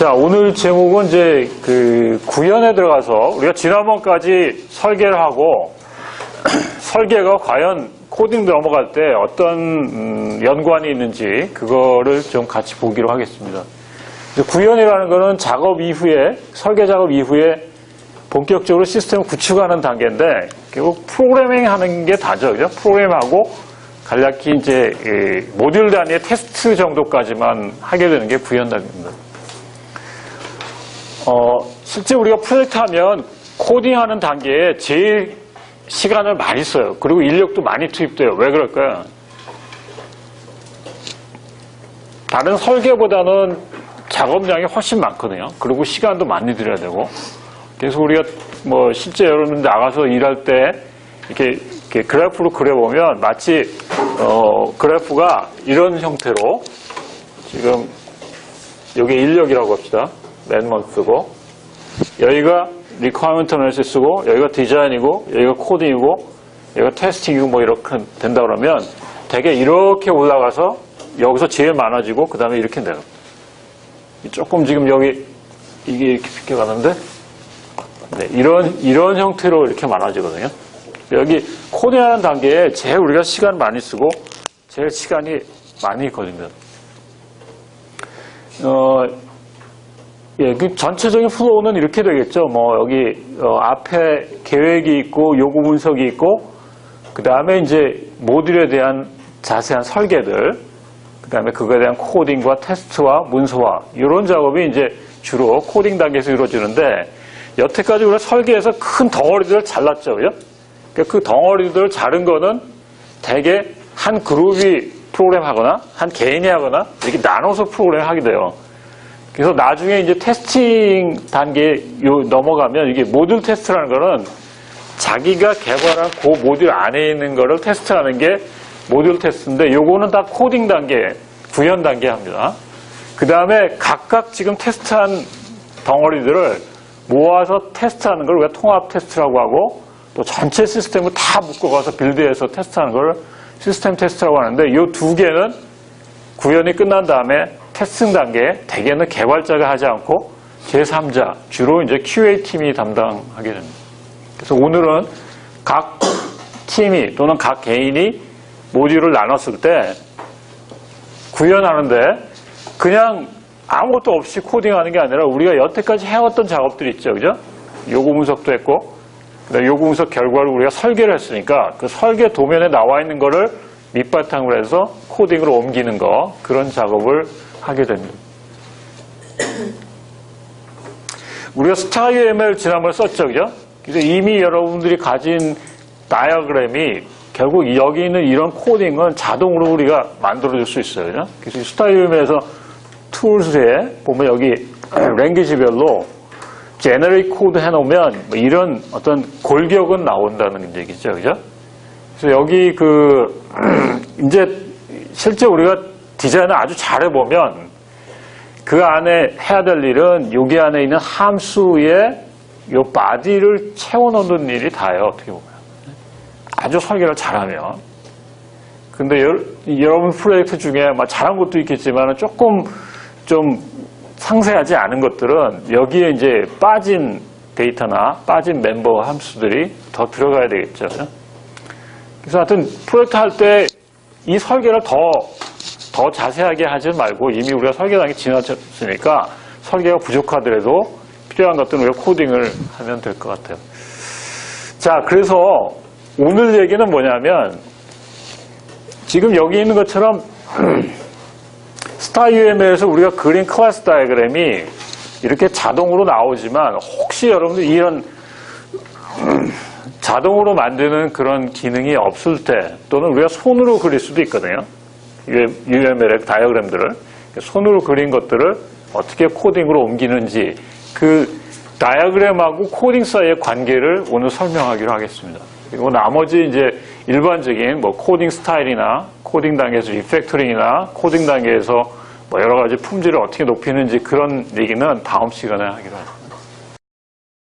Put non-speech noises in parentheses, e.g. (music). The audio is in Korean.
자, 오늘 제목은 이제 그 구현에 들어가서 우리가 지난번까지 설계를 하고 (clears throat) 설계가 과연 코딩 넘어갈 때 어떤 음, 연관이 있는지 그거를 좀 같이 보기로 하겠습니다. 구현이라는 거는 작업 이후에 설계 작업 이후에 본격적으로 시스템을 구축하는 단계인데 결국 프로그래밍 하는 게 다죠. 그죠? 프로그램하고 간략히 이제 이 모듈 단위의 테스트 정도까지만 하게 되는 게 구현 단계입니다. 어, 실제 우리가 프로젝트 하면 코딩하는 단계에 제일 시간을 많이 써요. 그리고 인력도 많이 투입돼요. 왜 그럴까요? 다른 설계보다는 작업량이 훨씬 많거든요. 그리고 시간도 많이 들여야 되고. 그래서 우리가 뭐 실제 여러분들 나가서 일할 때 이렇게, 이렇게 그래프로 그려보면 마치 어, 그래프가 이런 형태로 지금 여기 인력이라고 합시다. 맨먼 쓰고 여기가 리퀘어먼트 어널리시스고 여기가 디자인이고 여기가 코딩이고 여기가 테스팅이고 뭐 이렇게 된다 그러면 되게 이렇게 올라가서 여기서 제일 많아지고 그 다음에 이렇게 돼요. 조금 지금 여기 이게 이렇게 비켜가는데 네, 이런 이런 형태로 이렇게 많아지거든요. 여기 코딩하는 단계에 제일 우리가 시간 많이 쓰고 제일 시간이 많이 걸립니다. 어, 예, 그 전체적인 플로우는 이렇게 되겠죠. 뭐 여기 어, 앞에 계획이 있고 요구 분석이 있고 그 다음에 이제 모듈에 대한 자세한 설계들, 그 다음에 그거에 대한 코딩과 테스트와 문서화 이런 작업이 이제 주로 코딩 단계에서 이루어지는데 여태까지 우리가 설계해서 큰 덩어리들을 잘랐죠, 그죠? 그러니까 그 덩어리들을 자른 거는 대개 한 그룹이 프로그램 하거나 한 개인이 하거나 이렇게 나눠서 프로그램 하게 돼요. 그래서 나중에 이제 테스팅 단계 요 넘어가면 이게 모듈 테스트라는 거는 자기가 개발한 그 모듈 안에 있는 거를 테스트하는 게 모듈 테스트인데 요거는 다 코딩 단계, 구현 단계 합니다. 그 다음에 각각 지금 테스트한 덩어리들을 모아서 테스트하는 걸 우리가 통합 테스트라고 하고 또 전체 시스템을 다 묶어가서 빌드해서 테스트하는 걸 시스템 테스트라고 하는데 이 두 개는 구현이 끝난 다음에 테스팅 단계 대개는 개발자가 하지 않고 제3자 주로 이제 QA 팀이 담당하게 됩니다. 그래서 오늘은 각 팀이 또는 각 개인이 모듈을 나눴을 때 구현하는데 그냥 아무것도 없이 코딩하는 게 아니라 우리가 여태까지 해왔던 작업들이 있죠, 그죠? 요구 분석도 했고, 요구 분석 결과를 우리가 설계를 했으니까 그 설계 도면에 나와 있는 거를 밑바탕으로 해서 코딩으로 옮기는 거 그런 작업을 하게 됩니다. 우리가 스타일ML 지난번에 썼죠, 그죠? 그래서 이미 여러분들이 가진 다이어그램이 결국 여기 있는 이런 코딩은 자동으로 우리가 만들어줄 수 있어요, 그죠? 그래서 스타일ML에서 툴스에 보면 여기 (clears throat) 랭귀지별로 제너레이 코드 해놓으면 뭐 이런 어떤 골격은 나온다는 얘기죠, 그죠? 그래서 여기 그 (clears throat) 이제 실제 우리가 디자인을 아주 잘해보면 그 안에 해야 될 일은 여기 안에 있는 함수의 요 바디를 채워넣는 일이 다예요, 어떻게 보면. 아주 설계를 잘하면. 근데 여, 러분 프로젝트 중에 막 잘한 것도 있겠지만 조금 좀 상세하지 않은 것들은 여기에 이제 빠진 데이터나 빠진 멤버 함수들이 더 들어가야 되겠죠. 그래서 하여튼 프로젝트 할 때 이 설계를 더, 더 자세하게 하지 말고 이미 우리가 설계단이 지나쳤으니까 설계가 부족하더라도 필요한 것들은 우리가 코딩을 하면 될 것 같아요. 자, 그래서 오늘 얘기는 뭐냐면 지금 여기 있는 것처럼 (clears throat) 스타UML에서 우리가 그린 클래스 다이그램이 이렇게 자동으로 나오지만 혹시 여러분들 이런 (clears throat) 자동으로 만드는 그런 기능이 없을 때 또는 우리가 손으로 그릴 수도 있거든요. UML의 다이어그램들을 손으로 그린 것들을 어떻게 코딩으로 옮기는지 그 다이어그램하고 코딩 사이의 관계를 오늘 설명하기로 하겠습니다. 그리고 나머지 이제 일반적인 뭐 코딩 스타일이나 코딩 단계에서 리팩토링이나 코딩 단계에서 뭐 여러 가지 품질을 어떻게 높이는지 그런 얘기는 다음 시간에 하기로 합니다.